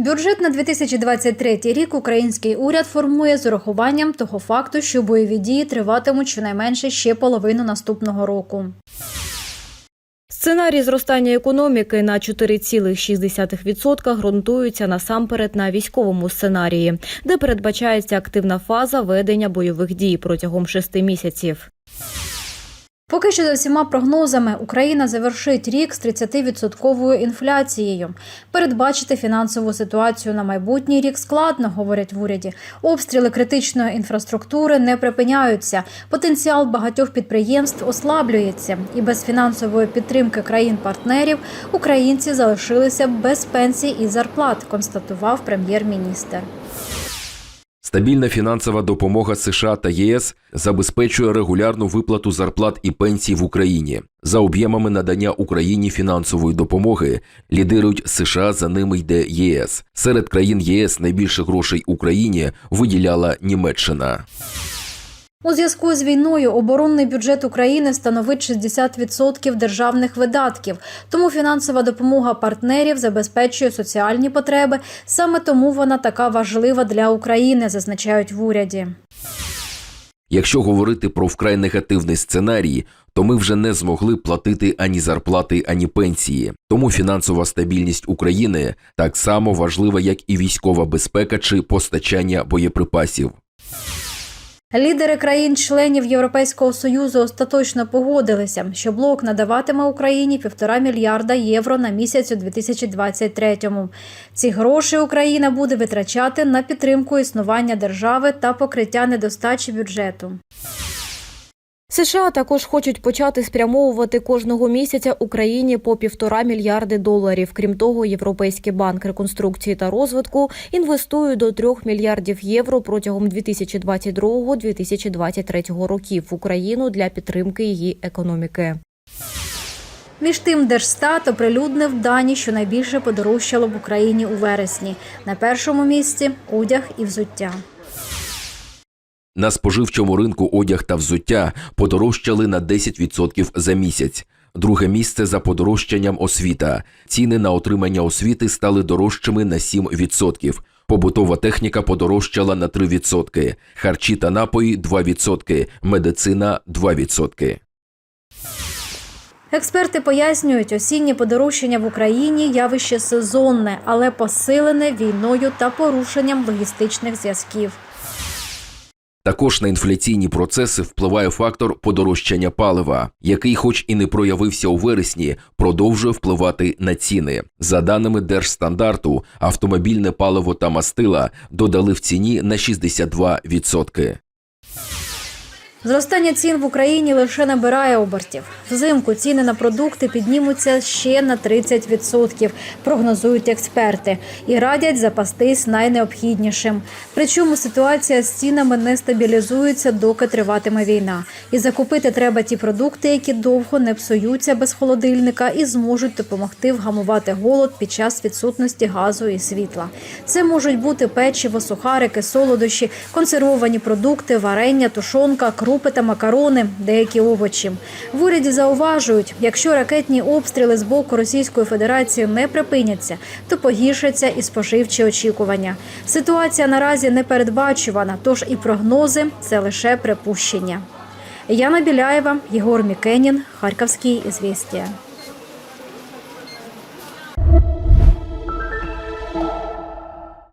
Бюджет на 2023 рік український уряд формує з урахуванням того факту, що бойові дії триватимуть щонайменше ще половину наступного року. Сценарій зростання економіки на 4,6% ґрунтуються насамперед на військовому сценарії, де передбачається активна фаза ведення бойових дій протягом шести місяців. Поки що за всіма прогнозами Україна завершить рік з 30% інфляцією. Передбачити фінансову ситуацію на майбутній рік складно, говорять в уряді. Обстріли критичної інфраструктури не припиняються. Потенціал багатьох підприємств ослаблюється, і без фінансової підтримки країн-партнерів українці залишилися без пенсій і зарплат, констатував прем'єр-міністр. Стабільна фінансова допомога США та ЄС забезпечує регулярну виплату зарплат і пенсій в Україні. За об'ємами надання Україні фінансової допомоги лідирують США, за ними йде ЄС. Серед країн ЄС найбільше грошей Україні виділяла Німеччина. У зв'язку з війною оборонний бюджет України становить 60% державних видатків, тому фінансова допомога партнерів забезпечує соціальні потреби. Саме тому вона така важлива для України, зазначають в уряді. Якщо говорити про вкрай негативний сценарій, то ми вже не змогли платити ані зарплати, ані пенсії. Тому фінансова стабільність України так само важлива, як і військова безпека чи постачання боєприпасів. Лідери країн-членів Європейського союзу остаточно погодилися, що блок надаватиме Україні півтора мільярда євро на місяць у 2023-му. Ці гроші Україна буде витрачати на підтримку існування держави та покриття недостачі бюджету. США також хочуть почати спрямовувати кожного місяця Україні по півтора мільярди доларів. Крім того, Європейський банк реконструкції та розвитку інвестує до трьох мільярдів євро протягом 2022-2023 років в Україну для підтримки її економіки. Між тим, Держстат оприлюднив дані, що найбільше подорожчало в Україні у вересні. На першому місці одяг і взуття. На споживчому ринку одяг та взуття подорожчали на 10% за місяць. Друге місце за подорожчанням освіта. Ціни на отримання освіти стали дорожчими на 7%. Побутова техніка подорожчала на 3%, харчі та напої 2%, медицина 2%. Експерти пояснюють, осіннє подорожчання в Україні явище сезонне, але посилене війною та порушенням логістичних зв'язків. Також на інфляційні процеси впливає фактор подорожчання палива, який, хоч і не проявився у вересні, продовжує впливати на ціни. За даними Держстандарту, автомобільне паливо та мастила додали в ціні на 62%. Зростання цін в Україні лише набирає обертів. Взимку ціни на продукти піднімуться ще на 30%, прогнозують експерти, і радять запастись найнеобхіднішим. Причому ситуація з цінами не стабілізується, доки триватиме війна. І закупити треба ті продукти, які довго не псуються без холодильника і зможуть допомогти вгамувати голод під час відсутності газу і світла. Це можуть бути печиво, сухарики, солодощі, консервовані продукти, варення, тушонка, крупи та макарони, деякі овочі. В уряді зауважують, якщо ракетні обстріли з боку Російської Федерації не припиняться, то погіршаться і споживчі очікування. Ситуація наразі не передбачувана, тож і прогнози це лише припущення. Яна Біляєва, Єгор Мікенін, Харківський ізвістія.